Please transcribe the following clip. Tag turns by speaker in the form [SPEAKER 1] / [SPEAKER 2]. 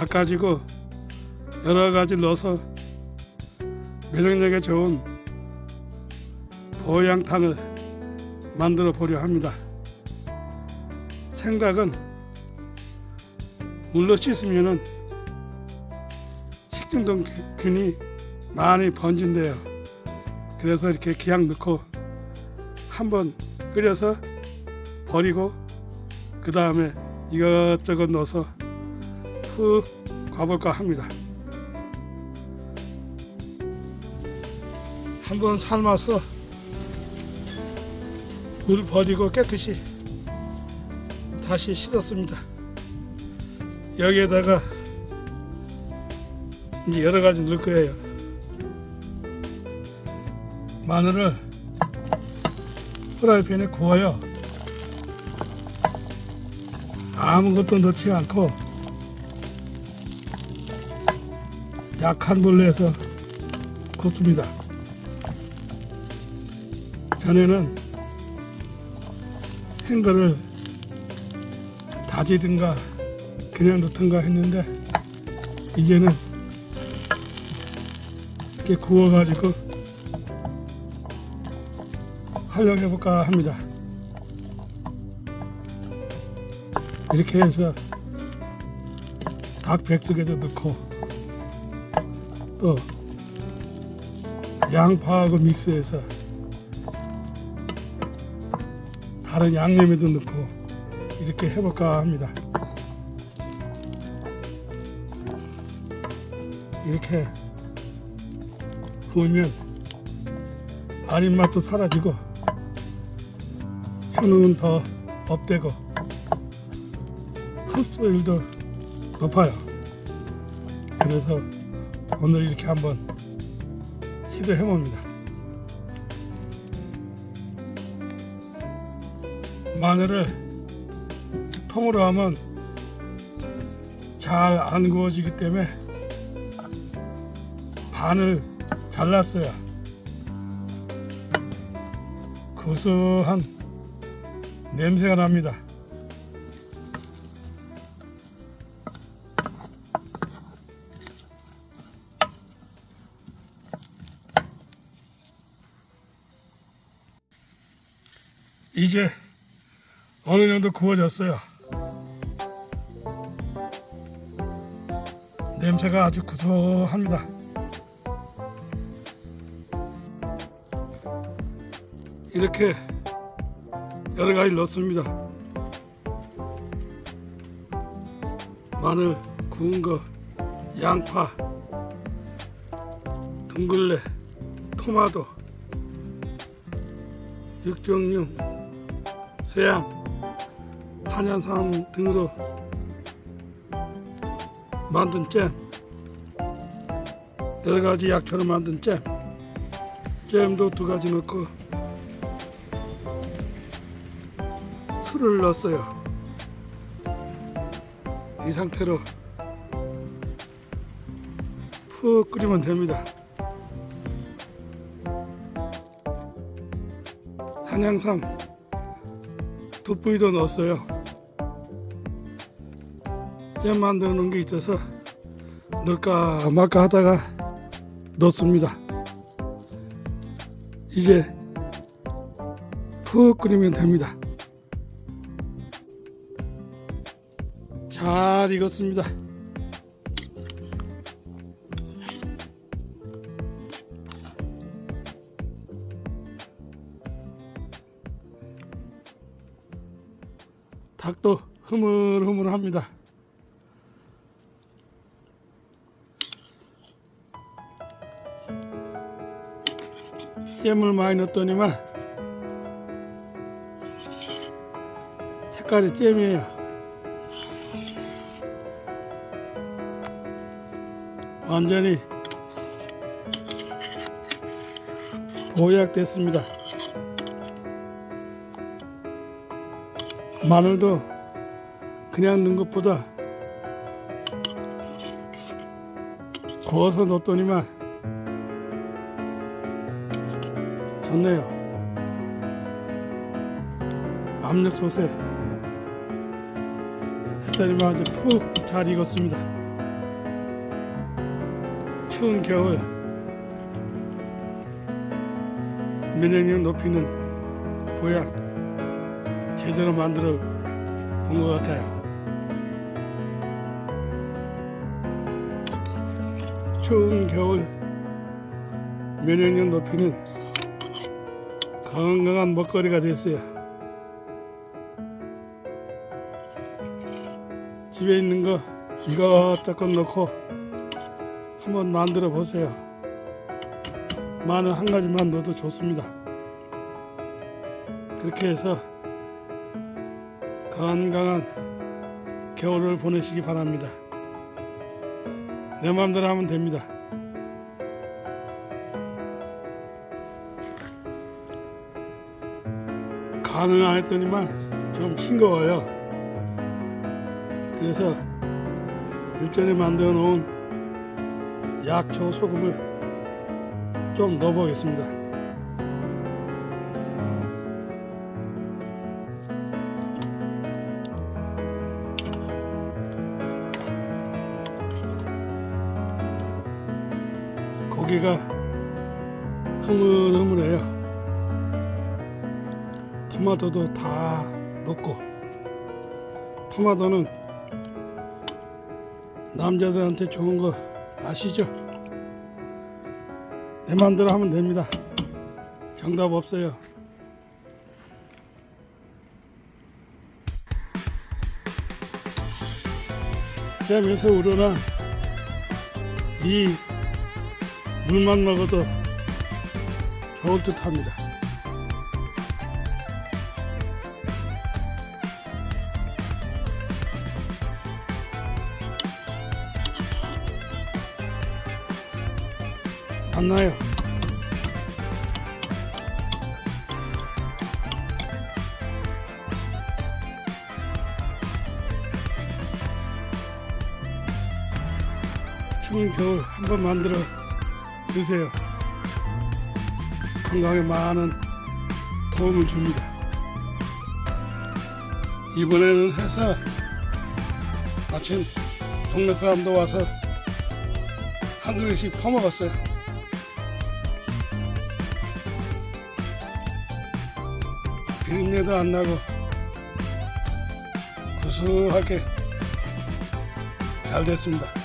[SPEAKER 1] 닦아지고 여러 가지 넣어서 면역력에 좋은 보양탕을 만들어 보려 합니다. 생닭은 물로 씻으면은 식중독균이 많이 번진대요. 그래서 이렇게 기약 넣고 한번 끓여서 버리고 그 다음에 이것저것 넣어서 푹 가볼까 합니다. 한번 삶아서 물 버리고 깨끗이 다시 씻었습니다. 여기에다가 이제 여러 가지 넣을 거예요. 마늘을 프라이팬에 구워요. 아무것도 넣지 않고 약한 불로 해서 굽습니다. 전에는 햄거를 다지든가 그냥 넣든가 했는데 이제는 이렇게 구워가지고 활용해볼까 합니다. 이렇게 해서 닭 백숙에도 넣고 또 양파하고 믹스해서 다른 양념에도 넣고 이렇게 해볼까 합니다. 이렇게 구우면 아린 맛도 사라지고 효능은 더 업되고 흡수율도 높아요. 그래서 오늘 이렇게 한번 시도해 봅니다. 마늘을 통으로 하면 잘 안 구워지기 때문에 반을 잘랐어요. 고소한 냄새가 납니다. 이제 어느 정도 구워졌어요. 냄새가 아주 구수합니다. 이렇게 여러 가지 넣습니다. 마늘, 구운 거, 양파, 둥글레, 토마토, 육종류, 세양, 한양산 등으로 만든 잼, 여러 가지 약초로 만든 잼, 잼도 두 가지 넣고 술을 넣었어요. 이 상태로 푹 끓이면 됩니다. 산양삼 돋보이도 넣었어요. 잼 만드는 게 있어서 넣을까 말까 하다가 넣습니다. 이제 푹 끓이면 됩니다. 잘 익었습니다. 닭도 흐물흐물합니다. 잼을 많이 넣었더니만 색깔이 잼이에요. 완전히 보약됐습니다. 마늘도 그냥 넣은 것보다 구워서 넣었더니만 좋네요. 압력솥에 했더니만 아주 푹 잘 익었습니다. 추운 겨울 면역력 높이는 보약 제대로 만들어 본 것 같아요. 추운 겨울 면역력 높이는 건강한 먹거리가 됐어요. 집에 있는 거 이것저것 넣고 한번 만들어 보세요. 마늘 한 가지만 넣어도 좋습니다. 그렇게 해서 건강한 겨울을 보내시기 바랍니다. 내 마음대로 하면 됩니다. 간을 안 했더니만 좀 싱거워요. 그래서 일전에 만들어 놓은 약초 소금을 좀 넣어 보겠습니다. 고기가 흐물흐물해요. 토마토도 다 넣고 토마토는 남자들한테 좋은 거 아시죠? 내 마음대로 하면 됩니다. 정답 없어요. 잼에서 우러나 이 물만 먹어도 좋을 듯 합니다. 안 나요. 추운 겨울 한번 만들어 드세요. 건강에 많은 도움을 줍니다. 이번에는 해서 마침 동네 사람도 와서 한 그릇씩 퍼먹었어요. 비린내도 안 나고 구수하게 잘 됐습니다.